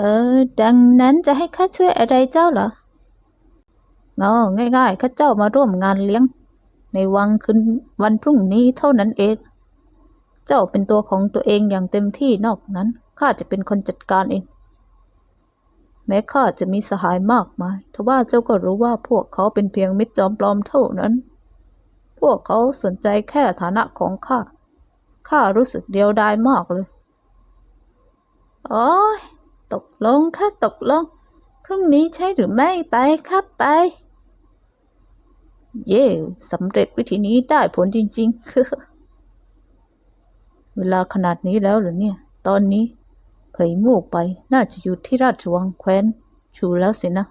ออ ดังนั้นจะให้ข้าช่วยอะไรเจ้าเหรอเงอง่ายๆข้าเจ้ามาร่วมงานเลี้ยง ในวังคืนวันพรุ่งนี้เท่านั้นเอง เจ้าเป็นตัวของตัวเองอย่างเต็มที่นอกนั้นข้าจะเป็นคนจัดการเอง แม้ข้าจะมีสหายมากมายทว่าเจ้าก็รู้ว่าพวกเขาเป็นเพียงมิตรจอมปลอมเท่านั้น พวกเขาสนใจแค่ฐานะของข้าข้ารู้สึกเดียวดายมากเลยโอ้ย ตกลงค่ะตกลง พรุ่งนี้ใช่หรือไม่ไปครับไป เย่สำเร็จวิธีนี้ได้ผลจริงๆ เวลาขนาดนี้แล้วหรือเนี่ย ตอนนี้เผยมูกไปน่าจะอยู่ที่ราชวังแคว้น ชูแล้วสินะ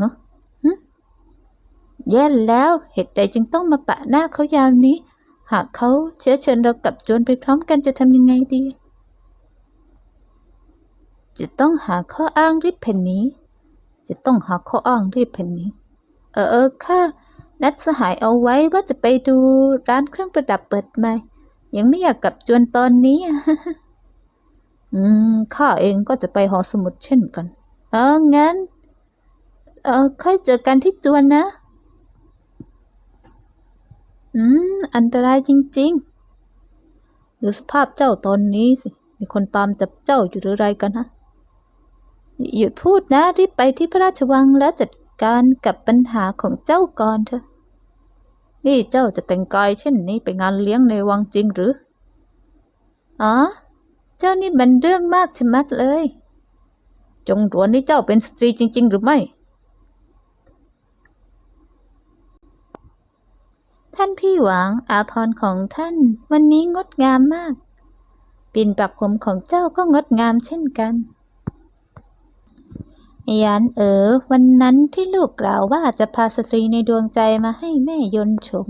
ฮะหึแย่แล้วเหตุใดจึงต้องมาปะหน้าเขายามนี้ หากเขาเชื้อเชิญเรากลับโจรไปพร้อมกันจะทำยังไงดี จะต้องหาข้ออ้างรีบแผ่นนี้ จะต้องหาข้ออ้างรีบแผ่นนี้ เออเออค่ะ นัดสหายเอาไว้ว่าจะไปดูร้านเครื่องประดับเปิดใหม่ ยังไม่อยากกลับจวนตอนนี้อะอืม ข้าเองก็จะไปหอสมุดเช่นกัน เออ งั้น เออ ค่อยเจอกันที่จวนนะ อืม อันตรายจริง ๆ หรือสภาพเจ้าตอนนี้สิ มีคนตามจับเจ้าอยู่หรือไรกันฮะ หยุดพูดนะรีบไปที่พระราชวังแล้วจัดการกับปัญหาของเจ้าก่อนเถอะ นี่เจ้าจะแต่งกายเช่นนี้ไปงานเลี้ยงในวังจริงหรือ อ๋อ เจ้านี่มันเรื่องมากชะมัดเลย จงรวนนี่เจ้าเป็นสตรีจริง ๆ หรือไม่ ท่านพี่หวังอาภรของท่านวันนี้งดงามมาก ปิ่นปักผมของเจ้าก็งดงามเช่นกัน ยานเอ๋อวันนั้นที่ลูกกล่าวว่าจะพาสตรีในดวงใจมาให้แม่ยนชม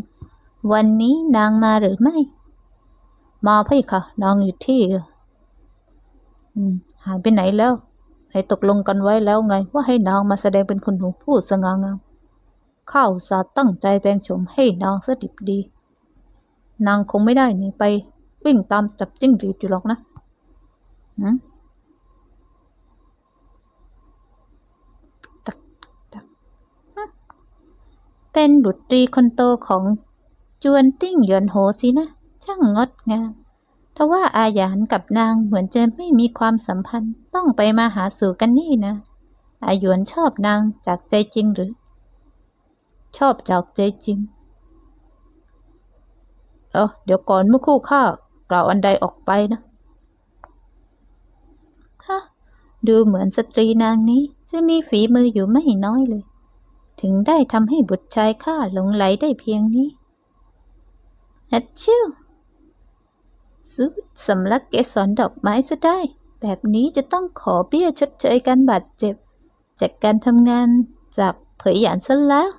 วันนี้นางมาหรือไม่ มาพี่ค่ะนางอยู่ที่อืมหายไปไหนแล้วไหนตกลงกันไว้แล้วไง ว่าให้นางมาแสดงเป็นคนหูพูดสง่างามข้าอุตสาห์ตั้งใจแปลงโฉมให้นางสดิบดี นางคงไม่ได้หนีไป วิ่งตามจับจิ้งหรีดอยู่หรอกนะหืมตักตักฮะ เป็นบุตรีคนโตของจวนติ้งหยวนโหสินะ ช่างงดงามทว่าอาหยานกับนางเหมือนจะไม่มีความสัมพันธ์ต้องไปมาหาสู่กันนี่นะ อาหยวนชอบนางจากใจจริงหรือ ชอบจากใจจริง เออเดี๋ยวก่อนเมื่อคู่ข้ากล่าวอันใดออกไปนะฮะดูเหมือนสตรีนางนี้จะมีฝีมืออยู่ไม่น้อยเลย ถึงได้ทำให้บุตรชายข้าหลงไหลได้เพียงนี้ฮัดชิวสุดสำลักเกสรดอกไม้ซะได้ แบบนี้จะต้องขอเบี้ยชดเชยการบาดเจ็บ จากการทำงานจากเผยหยานซะแล้ว